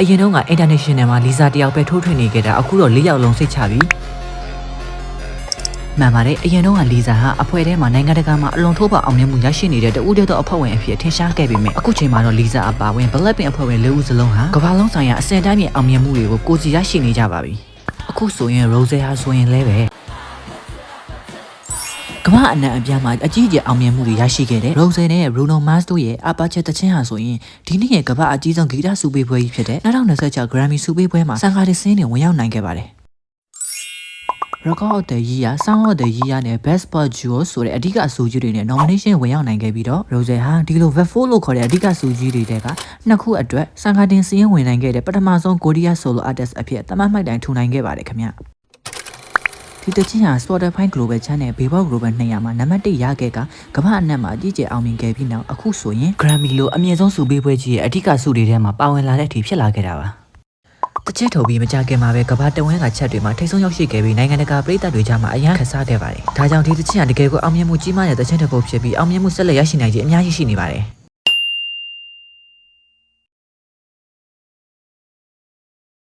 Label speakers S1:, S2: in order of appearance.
S1: အရင်တုန်းက international မှာလီဇာတယောက်ပဲထိုးထွင်းနေခဲ့တာအခုတော့၄ယောက်လုံးစိတ်ချပြီမှန်ပါတယ်အရင်တုန်းကလီဇာဟာအဖွဲ့ထဲမှာနိုင်ငံတကာမှာအလွန်ထိုးပေါအောင်မြင်မှုရရှိနေတဲ့တဦးတည်းသောအဖွဲ့ဝင်အဖြစ်ထင်ရှားခဲ့ပေမဲ့အခုချိန်မှာတော့လီဇာအပါဝင် Blackpink အဖွဲ့ဝင်၄ဦးစလုံးဟာကမ္ဘာလုံးဆိုင်ရာအစင်တိုင်းမြေအောင်မြင်မှုတွေကိုကိုယ်စီရရှိနေကြပါပြီအခုဆိုရင် Rose ဟာဆိုရင်လည်းပဲ ကမ္ဘာအနှံ့အပြားမှာအကြီးအကျယ်အောင်မြင်မှုတွေရရှိခဲ့တဲ့ Rose နဲ့ Bruno Mars တို့ရဲ့ Apache တချင်းဟာဆိုရင်ဒီနှစ်ရဲ့ကမ္ဘာအကြီးဆုံးဂီတဆူပေးပွဲကြီးဖြစ်တဲ့2026 Grammy ဆူပေးပွဲမှာစံကားတစ်စင်းနဲ့ဝင်ရောက်နိုင်ခဲ့ပါတယ်။ Record of the Year, Sound of the Year နဲ့ Best Pop Duo ဆိုတဲ့အဓိကအဆိုကြီးတွေနဲ့ nomination ဝင်ရောက်နိုင်ခဲ့ပြီးတော့ Rose ဟာဒီလို V4 လို့ခေါ်တဲ့အဓိကဆိုကြီးတွေတဲကနှစ်ခုအတွက်စံကားတင်စင်းဝင်နိုင်ခဲ့တဲ့ပထမဆုံးကိုရီးယား solo artist အဖြစ်တမတ်မှိုက်တိုင်ထူနိုင်ခဲ့ပါတယ်ခင်ဗျ။ ဒီတချင်းဟာ Spotify Global Channel Billboard Global 200မှာနံပါတ်1ရခဲ့ကကမ္ဘာအနှံ့မှာအကြီးကျယ်အောင်မြင်ခဲ့ပြီးနောက်အခုဆိုရင် Grammy လိုအမြင့်ဆုံးဆုပေးပွဲကြီးရဲ့အဓိကဆုတွေထဲမှာပါဝင်လာတဲ့အထိဖြစ်လာခဲ့တာပါတချက်ထုတ်ပြီးမကြခင်မှာပဲကမ္ဘာတဝန်းကချက်တွေမှာထိတ်ဆုံးရောက်ရှိခဲ့ပြီးနိုင်ငံတကာပြည်သက်တွေကြားမှာအယံခက်စားခဲ့ပါတယ်။ဒါကြောင့်ဒီတချင်းကတကယ်ကိုအောင်မြင်မှုကြီးမားတဲ့တချင်းတစ်ပုတ်ဖြစ်ပြီးအောင်မြင်မှုဆက်လက်ရရှိနိုင်ခြင်းအများကြီးရှိနေပါတယ်။